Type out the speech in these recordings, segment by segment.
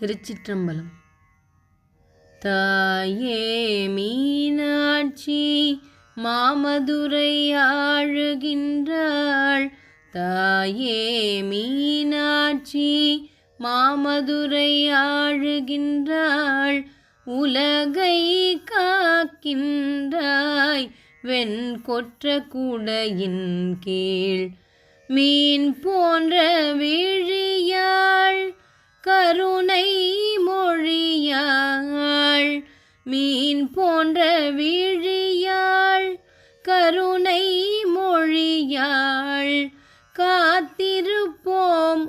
திருச்சிற்றம்பலம். தாயே மீனாட்சி மாமதுரை ஆழுகின்றாள் தாயே மீனாட்சி மாமதுரை ஆழுகின்றாள் உலகை காக்கின்றாய் வெண் கொற்ற கூடையின் கீழ். மீன் போன்ற விழியாள்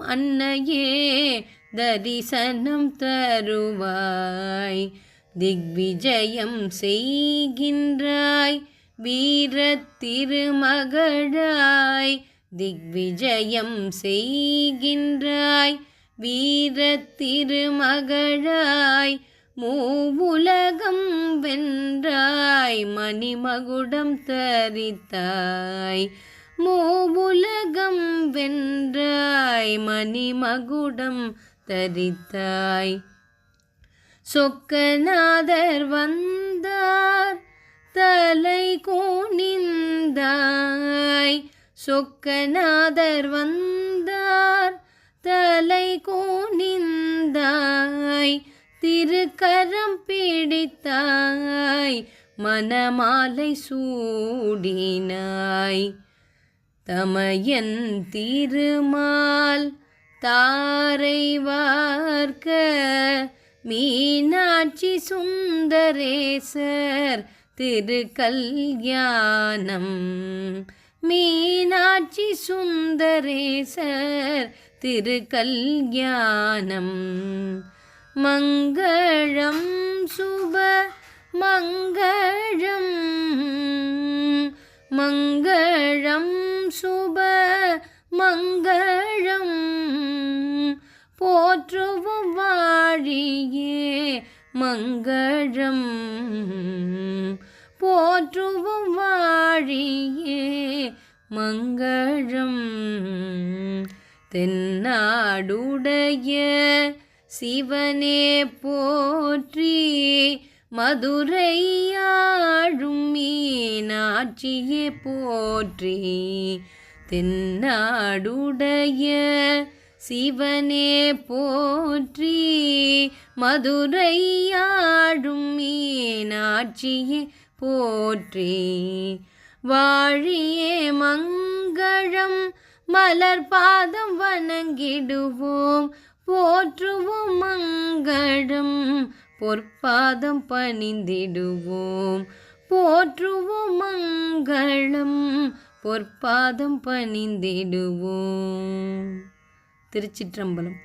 அன்னையே தரிசனம் தருவாய். திக்விஜயம் செய்கின்றாய் வீர திருமகளாய் திக்விஜயம் செய்கின்றாய் வீர திருமகளாய் மூவுலகம் வென்றாய் மணிமகுடம் தரித்தாய். மூவுலகம் வென்றாய் மணிமகுடம் தரித்தாய். சொக்கநாதர் வந்தார் தலை கோணிந்தாய் சொக்கநாதர் வந்தார் தலை கோணிந்தாய் திருக்கரம் பிடித்தாய் மனமாலை சூடினாய். தமயன் திருமால் தாரை வார்க்க மீனாட்சி சுந்தரேசர் திருக்கல்யாணம். மீனாட்சி சுந்தரேசர் திருக்கல்யாணம். மங்களம் சுப மங்களம் மங்களம் சுப மங்களம் போற்றுவோம் வாழியே மங்களம் போற்றுவோம் வாழியே மங்களம். தென்னாடுடைய சிவனே போற்றி மதுரையாழும் மீனாட்சியே போற்றி. தென்னாடுடைய சிவனே போற்றி. மதுரையாழும் மீனாட்சியே போற்றி. வாழியே மங்களம் மலர் பாதம் வணங்கிடுவோம். போற்றுவோம் மங்களம் பொற்பாதம் பணிந்திடுவோம். போற்றுவோம் மங்களம் பொற்பாதம் பணிந்திடுவோம். திருச்சிற்றம்பலம்.